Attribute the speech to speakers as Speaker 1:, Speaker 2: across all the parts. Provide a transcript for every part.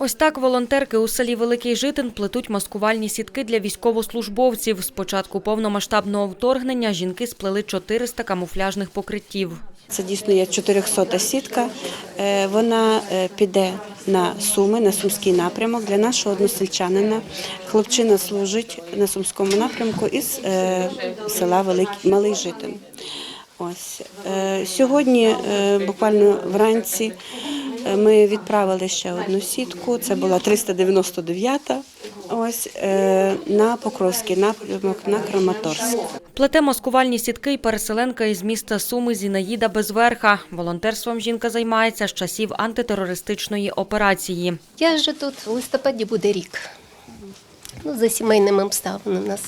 Speaker 1: Ось так волонтерки у селі Великий Житин плетуть маскувальні сітки для військовослужбовців. З початку повномасштабного вторгнення жінки сплели 400 камуфляжних покриттів.
Speaker 2: Це дійсно є 400 сітка. Е, Вона е, піде на Суми, на Сумський напрямок для нашого односельчанина. Хлопчина служить на Сумському напрямку із е, села Великий Малий Житин. Ось сьогодні, буквально вранці, ми відправили ще одну сітку. Це була 399-та. Ось е, на Покровський напрямок на Краматорськ.
Speaker 1: Плете маскувальні сітки і переселенка із міста Суми Зінаїда Безверха. Волонтерством жінка займається з часів антитерористичної операції.
Speaker 3: Я вже тут в листопаді буде рік. Ну, за сімейними обставинами нас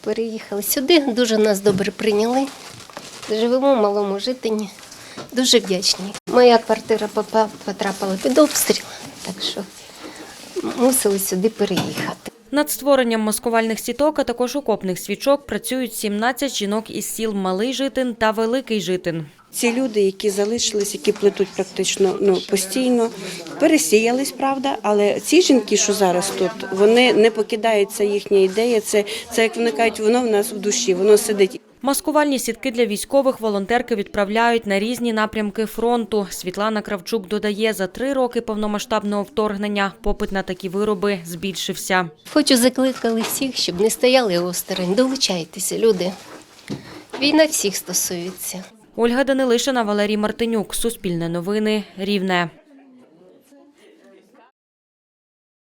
Speaker 3: переїхали сюди. Дуже нас добре прийняли. Живемо в малому житині. Дуже вдячні. Моя квартира попа- потрапила під обстріл, так що мусили сюди переїхати.
Speaker 1: Над створенням маскувальних сіток, а також окопних свічок працюють 17 жінок із сіл Малий Житин та Великий Житин.
Speaker 2: Ці люди, які залишились, які плетуть практично ну постійно, пересіялись, правда. Але ці жінки, що зараз тут, вони не покидаються їхня ідея. Це, це як вони кажуть, воно в нас в душі, воно сидить.
Speaker 1: Маскувальні сітки для військових волонтерки відправляють на різні напрямки фронту. Світлана Кравчук додає, за три роки повномасштабного вторгнення попит на такі вироби збільшився.
Speaker 3: Хочу закликали всіх, щоб не стояли осторонь. Долучайтеся, люди. Війна всіх стосується.
Speaker 1: Ольга Данилишина, Валерій Мартинюк. Суспільне новини. Рівне.